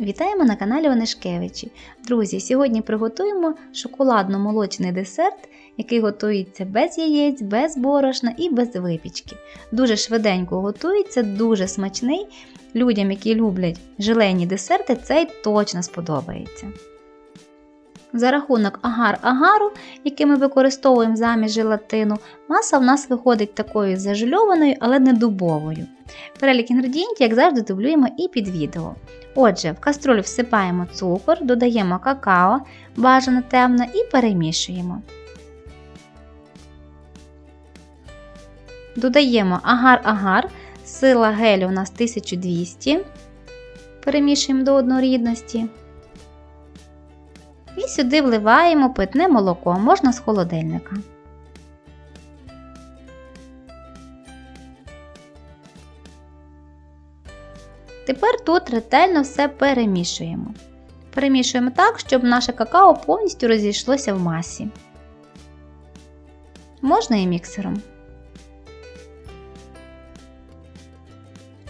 Вітаємо на каналі Онишкевичі. Друзі, сьогодні приготуємо шоколадно-молочний десерт, який готується без яєць, без борошна і без випічки. Дуже швиденько готується, дуже смачний. Людям, які люблять желені десерти, цей точно сподобається. За рахунок агар-агару, який ми використовуємо замість желатину, маса в нас виходить такою зажульованою, але не дубовою. Перелік інгредієнтів, як завжди, дублюємо і під відео. Отже, в каструлю всипаємо цукор, додаємо какао, бажано темне, і перемішуємо. Додаємо агар-агар, сила гелю у нас 1200. Перемішуємо до однорідності. І сюди вливаємо питне молоко, можна з холодильника. Тепер тут ретельно все перемішуємо. Перемішуємо так, щоб наше какао повністю розійшлося в масі. Можна і міксером.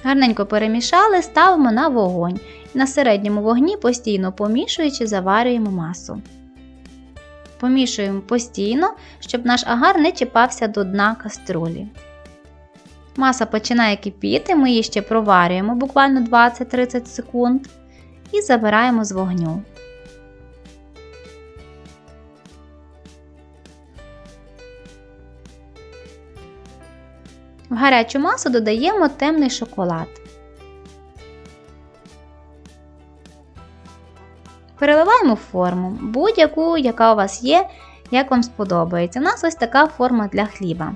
Гарненько перемішали, ставимо на вогонь. На середньому вогні постійно помішуючи, заварюємо масу. Помішуємо постійно, щоб наш агар не чіпався до дна каструлі. Маса починає кипіти, ми її ще проварюємо буквально 20-30 секунд і забираємо з вогню. В гарячу масу додаємо темний шоколад. Переливаємо форму, будь-яку, яка у вас є, як вам сподобається. У нас ось така форма для хліба.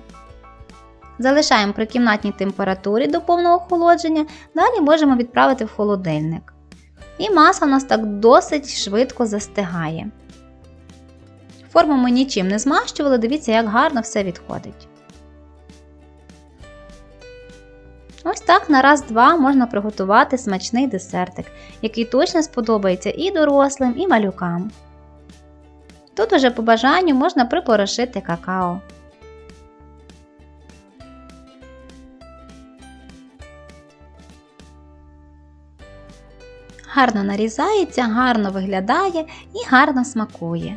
Залишаємо при кімнатній температурі до повного охолодження, далі можемо відправити в холодильник. І маса у нас так досить швидко застигає. Форму ми нічим не змащували, дивіться, як гарно все відходить. Ось так на раз-два можна приготувати смачний десертик, який точно сподобається і дорослим, і малюкам. Тут уже по бажанню можна припорошити какао. Гарно нарізається, гарно виглядає і гарно смакує.